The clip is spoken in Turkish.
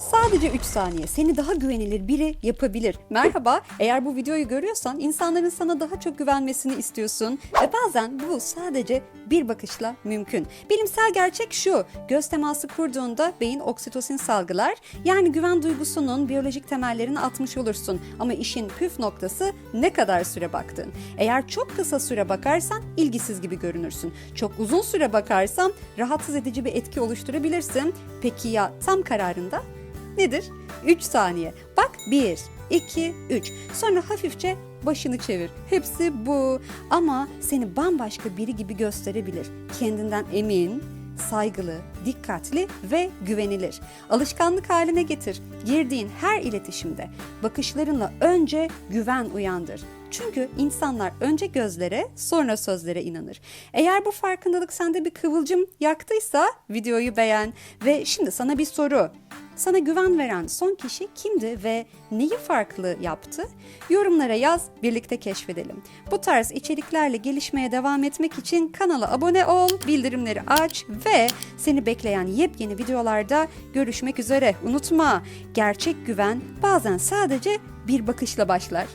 Sadece 3 saniye seni daha güvenilir biri yapabilir. Merhaba, eğer bu videoyu görüyorsan insanların sana daha çok güvenmesini istiyorsun ve bazen bu sadece bir bakışla mümkün. Bilimsel gerçek şu, göz teması kurduğunda beyin oksitosin salgılar, yani güven duygusunun biyolojik temellerini atmış olursun. Ama işin püf noktası ne kadar süre baktın. Eğer çok kısa süre bakarsan ilgisiz gibi görünürsün. Çok uzun süre bakarsan rahatsız edici bir etki oluşturabilirsin. Peki ya tam kararında? Nedir? 3 saniye. Bak 1, 2, 3. Sonra hafifçe başını çevir. Hepsi bu. Ama seni bambaşka biri gibi gösterebilir. Kendinden emin, saygılı, dikkatli ve güvenilir. Alışkanlık haline getir. Girdiğin her iletişimde bakışlarınla önce güven uyandır. Çünkü insanlar önce gözlere sonra sözlere inanır. Eğer bu farkındalık sende bir kıvılcım yaktıysa videoyu beğen ve şimdi sana bir soru. Sana güven veren son kişi kimdi ve neyi farklı yaptı? Yorumlara yaz, birlikte keşfedelim. Bu tarz içeriklerle gelişmeye devam etmek için kanala abone ol, bildirimleri aç ve seni bekleyen yepyeni videolarda görüşmek üzere. Unutma, gerçek güven bazen sadece bir bakışla başlar.